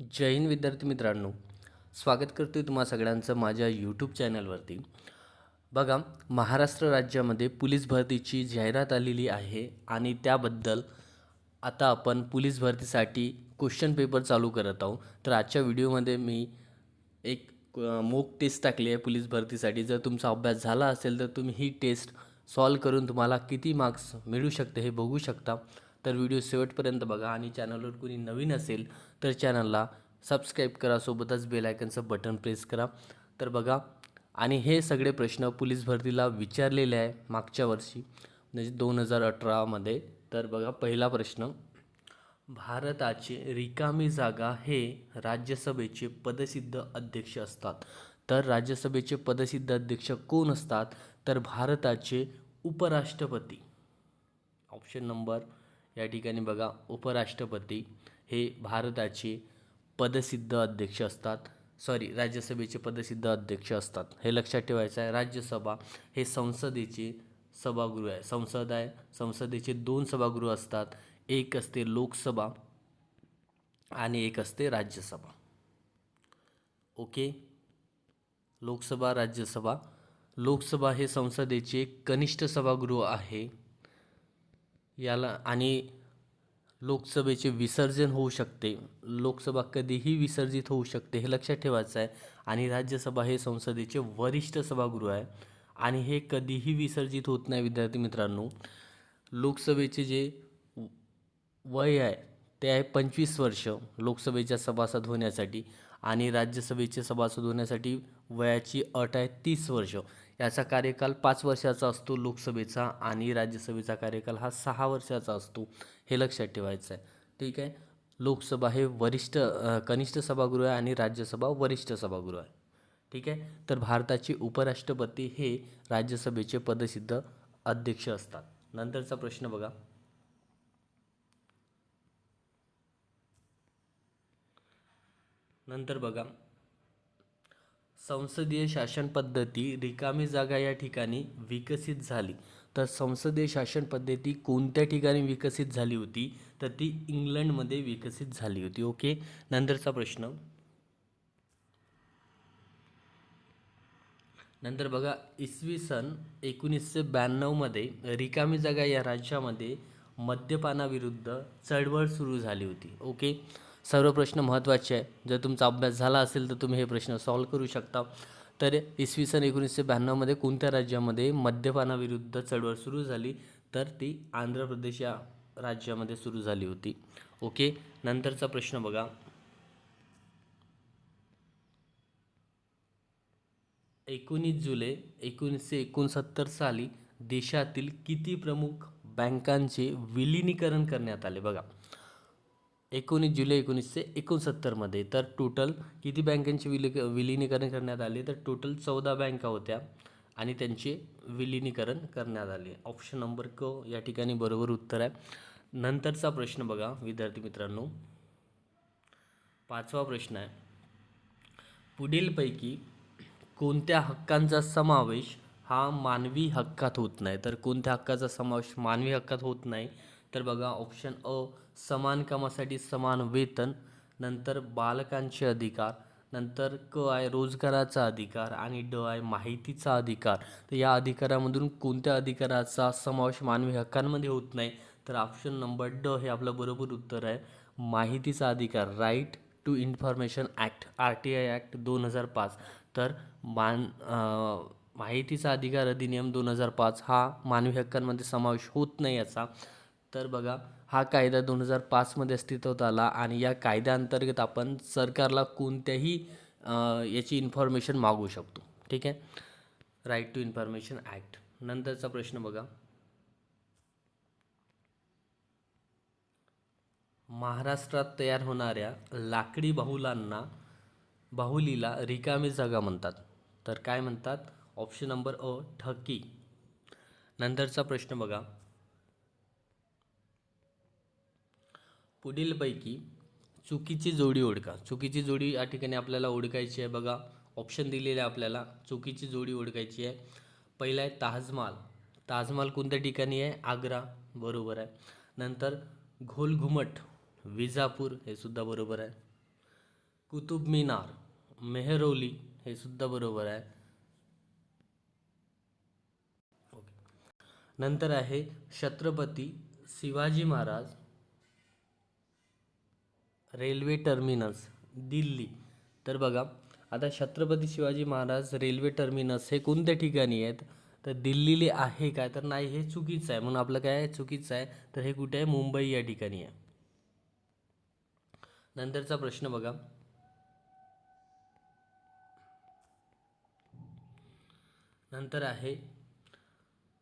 जय हिंद विद्यार्थी मित्रांनो. स्वागत करतो आहे तुम्हा सगळ्यांचं माझ्या यूट्यूब चॅनलवरती बघा महाराष्ट्र राज्यामध्ये पोलीस भरतीची जाहिरात आलेली आहे आणि त्याबद्दल आता आपण पोलीस भरतीसाठी क्वेश्चन पेपर चालू करत आहोत. तर आजच्या व्हिडिओमध्ये मी एक मोक टेस्ट टाकली आहे पोलीस भरतीसाठी. जर तुमचा अभ्यास झाला असेल तर तुम्ही ही टेस्ट सॉल्व करून तुम्हाला किती मार्क्स मिळू शकते हे बघू शकता. तर व्हिडिओ शेवटपर्यंत बघा आणि चॅनलवर कोणी नवीन असेल तर चॅनलला सबस्क्राईब करा सोबतच बेलायकनचं बटन प्रेस करा. तर बघा आणि हे सगळे प्रश्न पोलीस भरतीला विचारलेले आहे मागच्या वर्षी म्हणजे दोन हजार अठरामध्ये तर बघा पहिला प्रश्न भारताचे रिकामी जागा हे राज्यसभेचे पदसिद्ध अध्यक्ष असतात. तर राज्यसभेचे पदसिद्ध अध्यक्ष कोण असतात? तर भारताचे उपराष्ट्रपती. ऑप्शन नंबर या ठिकाणी बघा उपराष्ट्रपती हे भारताचे पदसिद्ध अध्यक्ष असतात. सॉरी राज्यसभेचे पदसिद्ध अध्यक्ष असतात. हे लक्षात ठेवायचं आहे राज्यसभा हे संसदेचे सभागृह आहे. संसद आहे संसदेचे दोन सभागृह असतात. एक असते लोकसभा आणि एक असते राज्यसभा. ओके? लोकसभा राज्यसभा. लोकसभा हे संसदेचे कनिष्ठ सभागृह आहे. याला आणि लोकसभेचे विसर्जन होऊ शकते. लोकसभा कधीही विसर्जित होऊ शकते हे लक्षात ठेवायचं आहे. आणि राज्यसभा हे संसदेचे वरिष्ठ सभागृह आहे. आणि हे कधीही विसर्जित होत नाही विद्यार्थी मित्रांनो. लोकसभेचे जे वय आहे ते आहे पंचवीस वर्ष लोकसभेच्या सभासद होण्यासाठी. आणि राज्यसभेचे सभासद होण्यासाठी वयाची अट आहे तीस वर्ष. याचा कार्यकाल पाच वर्षाचा असतो लोकसभेचा आणि राज्यसभेचा कार्यकाल हा सहा वर्षाचा असतो हे लक्षात ठेवायचं आहे. ठीक आहे? लोकसभा हे वरिष्ठ कनिष्ठ सभागृह आहे आणि राज्यसभा वरिष्ठ सभागृह आहे. ठीक आहे? तर भारताचे उपराष्ट्रपती हे राज्यसभेचे पदसिद्ध अध्यक्ष असतात. नंतरचा प्रश्न बघा. नंतर बघा. संसदीय शासन पद्धती रिकामी जागा या ठिकाणी विकसित झाली. तर संसदीय शासन पद्धती कोणत्या ठिकाणी विकसित झाली होती? तर ती इंग्लंडमध्ये विकसित झाली होती. ओके? नंतरचा प्रश्न. नंतर बघा इसवी सन एकोणीसशे ब्याण्णवमध्ये रिकामी जागा या राज्यामध्ये मद्यपानाविरुद्ध चळवळ सुरू झाली होती. ओके? सर्व प्रश्न महत्त्वाचे आहे जर तुमचा अभ्यास झाला असेल तर तुम्ही हे प्रश्न सॉल्व करू शकता. तर इसवी सन एकोणीसशे ब्याण्णवमध्ये कोणत्या राज्यामध्ये मद्यपानाविरुद्ध चळवळ सुरू झाली? तर ती आंध्र प्रदेश या राज्यामध्ये सुरू झाली होती. ओके? नंतरचा प्रश्न बघा. एकोणीस जुलै एकोणीसशे एकोणसत्तर साली देशातील किती प्रमुख बँकांचे विलिनीकरण करण्यात आले? बघा. एकोणीस जुलै एकोणीसशे एकोणसत्तरमध्ये. तर टोटल किती बँकांचे विली विलिनीकरण करण्यात आले? तर टोटल चौदा बँका होत्या आणि त्यांचे विलिनीकरण करण्यात आले. ऑप्शन नंबर क या ठिकाणी बरोबर उत्तर आहे. नंतरचा प्रश्न बघा विद्यार्थी मित्रांनो. पाचवा प्रश्न आहे. पुढीलपैकी कोणत्या हक्कांचा समावेश हा मानवी हक्कात होत नाही? तर कोणत्या हक्काचा समावेश मानवी हक्कात होत नाही? तर बघा ऑप्शन अ समान कामासाठी समान वेतन नंतर बालकांचे अधिकार नंतर क आहे रोजगाराचा अधिकार आणि ड आहे माहितीचा अधिकार. तर या अधिकारामधून कोणत्या अधिकाराचा समावेश मानवी हक्कांमध्ये होत नाही? तर ऑप्शन नंबर ड हे आपलं बरोबर उत्तर आहे. माहितीचा अधिकार right to information act R T I act दोन हजार पाच. तर मान माहितीचा अधिकार अधिनियम दोन हजार पाच हा मानवी हक्कांमध्ये समावेश होत नाही याचा. तर बघा हा कायदा दोन हजार पाचमध्ये अस्तित्वात आला आणि या कायद्याअंतर्गत आपण सरकारला कोणत्याही याची इन्फॉर्मेशन मागू शकतो. ठीक आहे? राईट टू इन्फॉर्मेशन ॲक्ट नंतरचा प्रश्न बघा. महाराष्ट्रात तयार होणाऱ्या लाकडी बाहुलांना बाहुलीला रिकामी जागा म्हणतात. तर काय म्हणतात? ऑप्शन नंबर अ ठकी. नंतरचा प्रश्न बघा. पुढीलपैकी चुकीची जोडी ओळखा. चुकीची जोडी या ठिकाणी आपल्याला ओळखायची आहे. बघा ऑप्शन दिलेले आहे आपल्याला. चुकीची जोडी ओळखायची आहे. पहिला आहे ताजमहाल. ताजमहाल कोणत्या ठिकाणी आहे? आग्रा. बरोबर आहे. नंतर घोलघुमट विजापूर हे सुद्धा बरोबर आहे. कुतुब मिनार मेहरौली हे सुद्धा बरोबर आहे. ओके नंतर आहे Chhatrapati Shivaji Maharaj. Railway terminus Delhi. तर बघा आता छत्रपती शिवाजी महाराज रेल्वे टर्मिनस हे कोणत्या ठिकाणी आहेत? तर दिल्लीले आहे काय? तर नाही हे चुकीचं आहे. म्हणून आपलं काय चुकीचं आहे. तर हे कुठे आहे? मुंबई या ठिकाणी आहे. नंतरचा प्रश्न बघा. नंतर आहे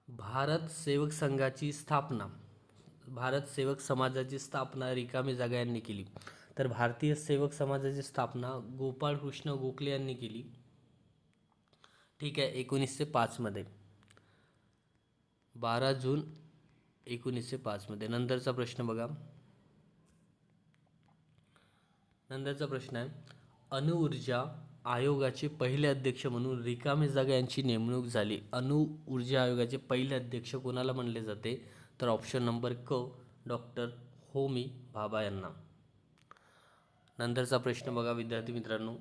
भारत सेवक संघाची स्थापना. भारत सेवक समाजाची स्थापना रिकामी जागा यांनी केली. तर भारतीय सेवक समाजाची स्थापना गोपाळ कृष्ण गोखले यांनी केली. ठीक आहे एकोणीसशे पाचमध्ये बारा जून एकोणीसशे पाचमध्ये नंतरचा प्रश्न बघा. नंतरचा प्रश्न आहे अणुऊर्जा आयोगाचे पहिले अध्यक्ष म्हणून रिकामी जागा यांची नेमणूक झाली. अणु ऊर्जा आयोगाचे पहिले अध्यक्ष कोणाला म्हणले जाते? तर ऑप्शन नंबर क डॉक्टर होमी भाभा यांना. नंतरचा प्रश्न बघा विद्यार्थी मित्रांनो.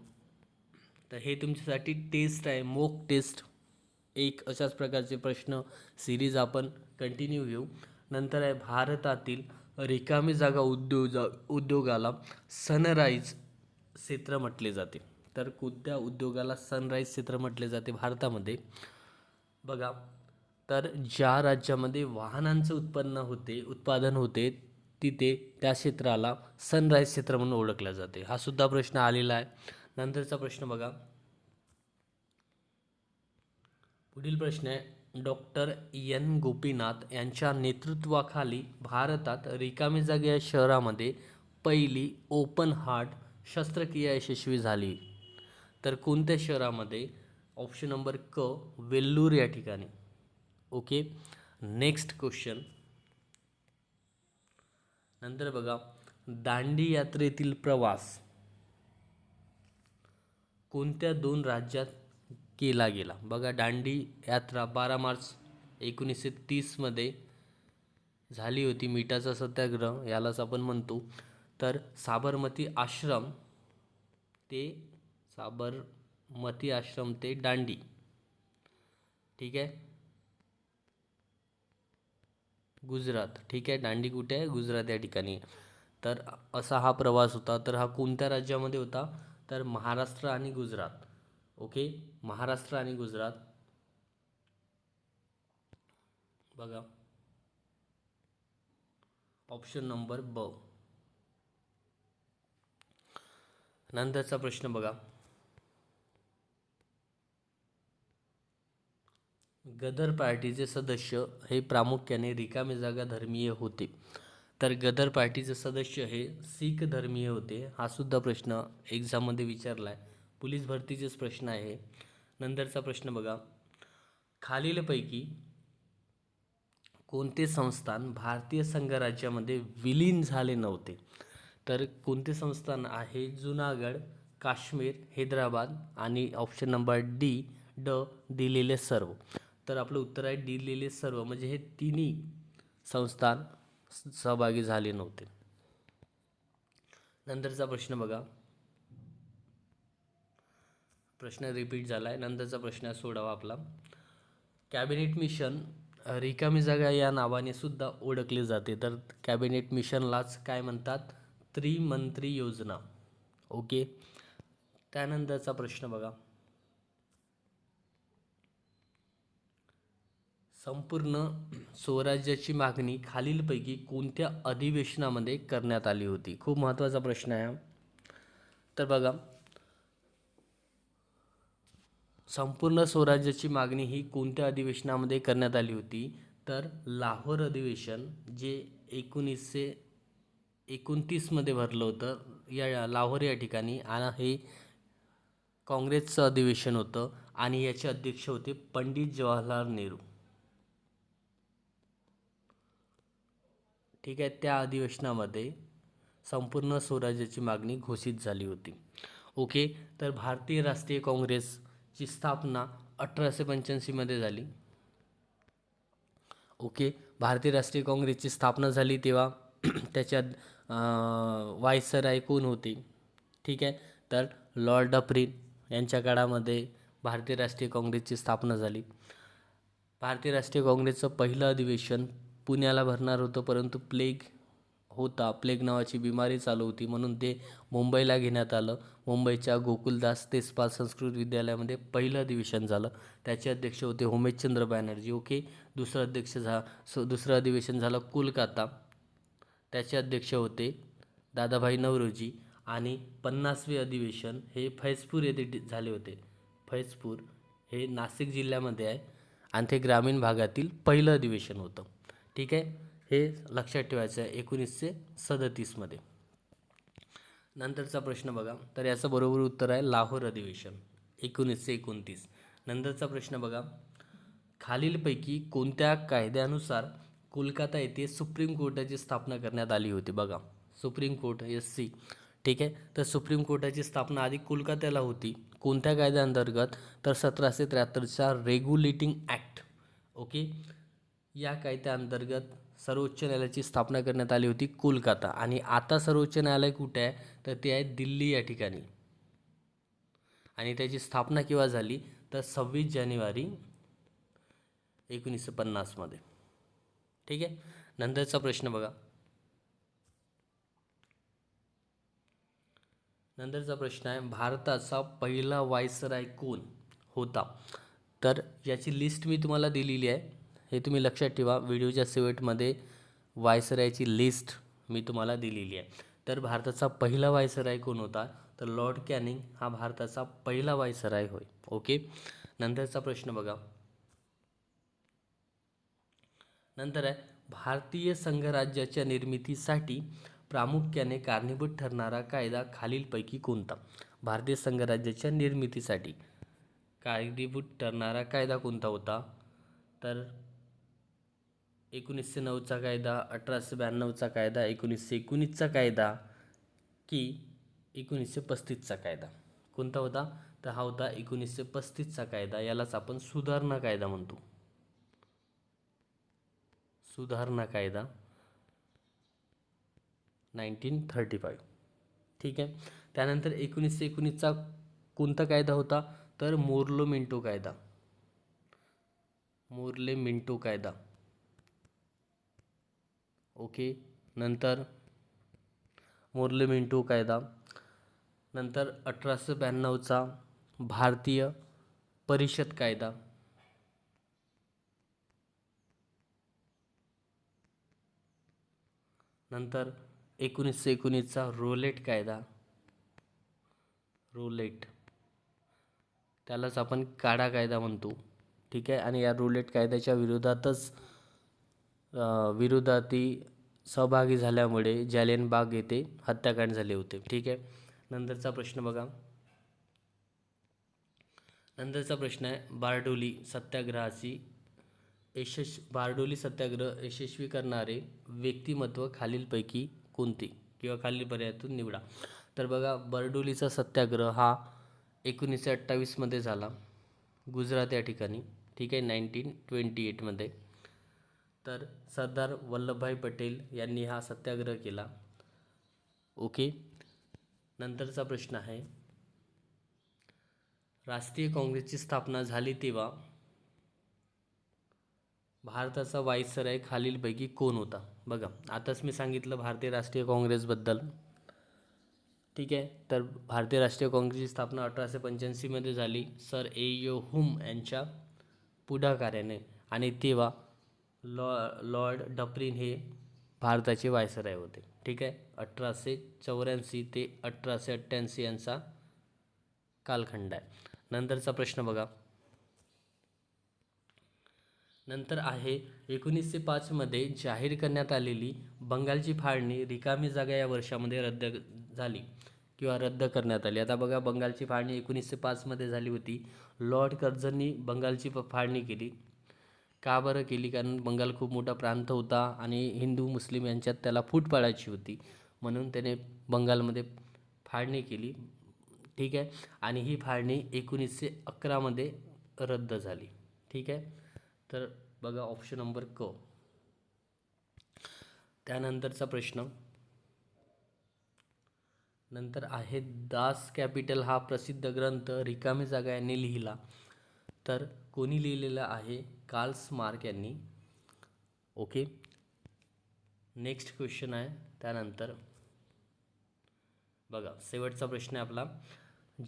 तर हे तुमच्यासाठी टेस्ट आहे मोक टेस्ट एक अशाच प्रकारचे प्रश्न सिरीज आपण कंटिन्यू घेऊ. नंतर आहे भारतातील रिकामी जागा उद्योजा उद्योगाला सनराईज क्षेत्र म्हटले जाते. तर कोणत्या उद्योगाला सनराईज क्षेत्र म्हटले जाते भारतामध्ये? बघा तर ज्या राज्यामध्ये वाहनांचं उत्पन्न होते उत्पादन होते तिथे त्या क्षेत्राला सनराईज क्षेत्र म्हणून ओळखल्या जाते. हा सुद्धा प्रश्न आलेला आहे. नंतरचा प्रश्न बघा. पुढील प्रश्न आहे. Doctor N. गोपीनाथ यांच्या नेतृत्वाखाली भारतात रिकामी जागे या शहरामध्ये पहिली ओपन हार्ट शस्त्रक्रिया यशस्वी झाली. तर कोणत्या शहरामध्ये? ऑप्शन नंबर क वेल्लूर या ठिकाणी. ओके नेक्स्ट क्वेश्चन नंतर बघा दांडी यात्रेतील प्रवास. कोणत्या दोन राज्यात केला गेला? बघा दांडी यात्रा बारा मार्च एकोणीसशे तीसमध्ये झाली होती. मिठाचा सत्याग्रह यालाच आपण म्हणतो. तर साबरमती आश्रम ते साबरमती आश्रम ते दांडी. ठीक आहे? गुजरात. ठीक आहे दांडी कुठे आहे? गुजरात या ठिकाणी. तर असा हा प्रवास होता. तर हा कोणत्या राज्यामध्ये होता? तर महाराष्ट्र आणि गुजरात. ओके? महाराष्ट्र आणि गुजरात. बघा. ऑप्शन नंबर ब. नंतरचा प्रश्न बघा. गदर पार्टीचे सदस्य हे प्रामुख्याने रिकामी जागा धर्मीय होते. तर गदर पार्टीचे सदस्य हे सिख धर्मीय होते हा सुद्धा प्रश्न एक्झाममध्ये विचारला आहे पोलीस भरतीचेच प्रश्न आहे. नंतरचा प्रश्न बघा. खालीलपैकी कोणते संस्थान भारतीय संघराज्यामध्ये विलीन झाले नव्हते? तर कोणते संस्थान आहे? जुनागड काश्मीर हैदराबाद आणि ऑप्शन नंबर डी ड दिलेले सर्व. तर आपलं उत्तर आहे दिलेले सर्व. म्हणजे हे तिन्ही संस्थान सहभागी झाले नव्हते. नंतरचा प्रश्न बघा. प्रश्न रिपीट झाला आहे नंतरचा प्रश्न सोडावा आपला. कॅबिनेट मिशन रिकामी जागा या नावाने सुद्धा ओळखले जाते. तर कॅबिनेट मिशनलाच काय म्हणतात? त्रिमंत्री योजना. ओके? त्यानंतरचा प्रश्न बघा. संपूर्ण स्वराज्याची मागणी खालीलपैकी कोणत्या अधिवेशनामध्ये करण्यात आली होती? खूप महत्त्वाचा प्रश्न आहे तर बघा संपूर्ण स्वराज्याची मागणी ही कोणत्या अधिवेशनामध्ये करण्यात आली होती? तर लाहोर अधिवेशन जे एकोणीसशे एकोणतीसमध्ये भरलं होतं या लाहोर या ठिकाणी आणि हे काँग्रेसचं अधिवेशन होतं आणि याचे अध्यक्ष होते पंडित जवाहरलाल नेहरू. ठीक आहे त्या अधिवेशनामध्ये संपूर्ण स्वराज्याची मागणी घोषित झाली होती. ओके तर भारतीय राष्ट्रीय काँग्रेसची स्थापना अठराशे पंच्याऐंशीमध्ये झाली. ओके भारतीय राष्ट्रीय काँग्रेसची स्थापना झाली तेव्हा त्याच्यात वायसराय कोण होते? ठीक आहे तर लॉर्ड डफरीन यांच्या काळामध्ये भारतीय राष्ट्रीय काँग्रेसची स्थापना झाली. भारतीय राष्ट्रीय काँग्रेसचं पहिलं अधिवेशन पुण्याला भरणार होतं परंतु प्लेग होता. प्लेग नावाची बिमारी चालू होती म्हणून ते मुंबईला घेण्यात आलं. मुंबईच्या गोकुलदास तेजपाल संस्कृत विद्यालयामध्ये पहिलं अधिवेशन झालं. त्याचे अध्यक्ष होते होमेशचंद्र बॅनर्जी. ओके दुसरं अध्यक्ष झा स दुसरं अधिवेशन झालं कोलकाता. त्याचे अध्यक्ष होते दादाभाई नवरोजी आणि पन्नासवे अधिवेशन हे फैजपूर येथे झाले होते. फैजपूर हे नाशिक जिल्ह्यामध्ये आहे आणि ते ग्रामीण भागातील पहिलं अधिवेशन होतं. ठीक आहे? हे लक्षात ठेवायचं आहे एकोणीसशे सदतीसमध्ये. नंतरचा प्रश्न बघा. तर याचं बरोबर उत्तर आहे लाहोर अधिवेशन एकोणीसशे एकोणतीस. नंतरचा प्रश्न बघा. खालीलपैकी कोणत्या कायद्यानुसार कोलकाता येथे सुप्रीम कोर्टाची स्थापना करण्यात आली होती? बघा. Supreme court S C. ठीक आहे? तर सुप्रीम कोर्टाची स्थापना आधी कोलकात्याला होती. कोणत्या कायद्याअंतर्गत? तर सतराशे त्र्याहत्तरच्या रेग्युलेटिंग ॲक्ट. ओके? या कायद्याअंतर्गत सर्वोच्च न्यायालयाची स्थापना करण्यात आली होती कोलकाता. आणि आता सर्वोच्च न्यायालय कुठे आहे? तर ते आहे दिल्ली या ठिकाणी. आणि त्याची स्थापना केव्हा झाली? तर सव्वीस जानेवारी एकोणीसशे पन्नासमध्ये. ठीक आहे? नंतरचा प्रश्न बघा. नंतरचा प्रश्न आहे भारताचा पहिला वायसराय कोण होता? तर याची लिस्ट मी तुम्हाला दिलेली आहे. हे तुम्ही लक्षात ठेवा. व्हिडिओच्या शेवटमध्ये वायसरायची लिस्ट मी तुम्हाला दिलेली आहे. तर भारताचा पहिला वायसराय कोण होता? तर लॉर्ड कॅनिंग हा भारताचा पहिला वायसराय होय. ओके? नंतरचा प्रश्न बघा. नंतर आहे भारतीय संघराज्याच्या निर्मितीसाठी प्रामुख्याने कारणीभूत ठरणारा कायदा खालीलपैकी कोणता? भारतीय संघराज्याच्या निर्मितीसाठी कारणीभूत ठरणारा कायदा कोणता होता? तर एकोणीसशे नऊचा कायदा अठराशे ब्याण्णवचा कायदा एकोणीसशे एकोणीसचा कायदा की एकोणीसशे पस्तीसचा कायदा. कोणता होता? तर हा होता एकोणीसशे पस्तीसचा कायदा. यालाच आपण सुधारणा कायदा म्हणतो. सुधारणा कायदा नाईन्टीन थर्टी फाईव्ह. ठीक आहे? त्यानंतर एकोणीसशे एकोणीसचा कोणता कायदा होता? तर मोर्लो मिंटो कायदा. मोर्ले मिंटो कायदा. ओके. नंतर मोर्ले मिंटो कायदा. नंतर अठराशे ब्याण्णवचा भारतीय परिषद कायदा. नंतर एकोणीसशे एकोणीसचा रोलेट कायदा. रोलेट. त्यालाच आपण काडा कायदा म्हणतो. ठीक आहे? आणि या रोलेट कायद्याच्या विरोधातच अ, विरोधाती सहभागी झाल्यामुळे जालियन बाग येथे हत्याकांड झाले होते. ठीक आहे? नंतरचा प्रश्न बघा. नंतरचा प्रश्न आहे बारडोली सत्याग्रहाची यशस् बारडोली सत्याग्रह यशस्वी करणारे व्यक्तिमत्व खालीलपैकी कोणते? किंवा खालील पर्यायातून निवडा. तर बघा बारडोलीचा सत्याग्रह हा एकोणीसशे अठ्ठावीसमध्ये झाला. गुजरात या ठिकाणी. ठीक आहे? नाईन्टीन ट्वेंटी एटमध्ये तर सरदार वल्लभभाई पटेल यांनी हा सत्याग्रह केला. ओके. नंतरचा प्रश्न आहे. राष्ट्रीय काँग्रेसची स्थापना झाली तेव्हा भारताचा वाईसराय खालीलपैकी कोण होता? बघा आताच मी सांगितलं भारतीय राष्ट्रीय काँग्रेसबद्दल. ठीक आहे? तर भारतीय राष्ट्रीय काँग्रेसची स्थापना अठराशे पंच्याऐंशीमध्ये झाली. सर ए यो हुम यांच्या पुढाकाराने. आणि तेव्हा लॉ लॉर्ड डप्रिन हे भारताचे वायसराय होते. ठीक आहे? अठराशे चौऱ्याऐंशी ते अठराशे अठ्ठ्याऐंशी यांचा कालखंड आहे. नंतरचा प्रश्न बघा. नंतर आहे एकोणीसशे पाचमध्ये जाहीर करण्यात आलेली बंगालची फाळणी रिकामी जागा या वर्षामध्ये रद्द झाली किंवा रद्द करण्यात आली. आता बघा बंगालची फाळणी एकोणीसशे पाचमध्ये झाली होती. लॉर्ड कर्झननी बंगालची प- फाळणी केली. का बरं केली? कारण बंगाल खूप मोठा प्रांत होता आणि हिंदू मुस्लिम यांच्यात त्याला फूट पाडायची होती. म्हणून त्याने बंगालमध्ये फाळणी केली. ठीक आहे? आणि ही फाळणी एकोणीसशे अकरामध्ये रद्द झाली. ठीक आहे? तर बघा ऑप्शन नंबर क. त्यानंतरचा प्रश्न. नंतर आहे दास कॅपिटल हा प्रसिद्ध ग्रंथ रिकामी जागा यांनी लिहिला. तर कोणी लिहिलेलं आहे कार्ल्स मार्क यांनी. ओके. नेक्स्ट क्वेश्चन आहे त्यानंतर. बघा शेवटचा प्रश्न आहे आपला.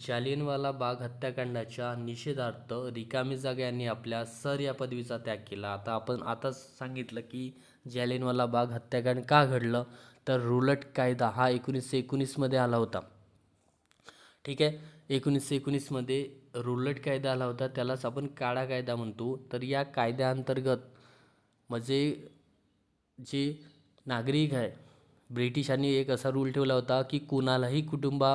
जालियनवाला बाग हत्याकांडाच्या निषेधार्थ रिकामी जागा यांनी आपल्या सर या पदवीचा त्याग केला. आता आपण आताच सांगितलं की जालियनवाला बाग हत्याकांड का घडलं? तर रुलट कायदा हा एकोणीसशे एकोणीसमध्ये आला होता. ठीक आहे? एकोणीसशे एकोणीसमध्ये रुलट कायदा आला होता. त्यालाच आपण काळा कायदा म्हणतो. तर या कायद्याअंतर्गत म्हणजे जे नागरिक आहे ब्रिटिशांनी एक असा रूल ठेवला होता की कोणालाही कुटुंबा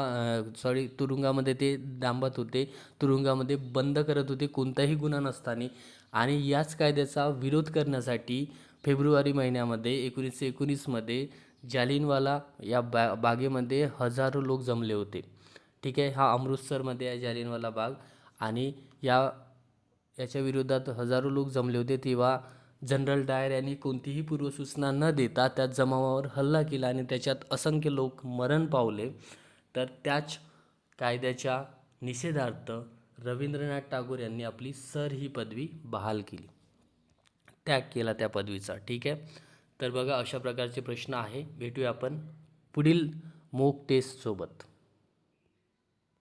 सॉरी तुरुंगामध्ये ते डांबत होते. तुरुंगामध्ये बंद करत होते कोणताही गुन्हा नसताना. आणि याच कायद्याचा विरोध करण्यासाठी फेब्रुवारी महिन्यामध्ये एकोणीसशे एकोणीसमध्ये जालिनवाला या बा बागेमध्ये हजारो लोक जमले होते. ठीक आहे? हा अमृतसरमध्ये आहे जालियनवाला बाग. आणि या याच्या विरोधात हजारो लोक जमले होते. तेव्हा जनरल डायर यांनी कोणतीही पूर्वसूचना न देता त्या जमावावर हल्ला केला आणि त्याच्यात असंख्य लोक मरण पावले. तर त्याच कायद्याच्या निषेधार्थ रवींद्रनाथ टागोर यांनी आपली सर ही पदवी बहाल केली. त्याग केला त्या पदवीचा. ठीक आहे? तर बघा अशा प्रकारचे प्रश्न आहे. भेटूया आपण पुढील मोक टेस्टसोबत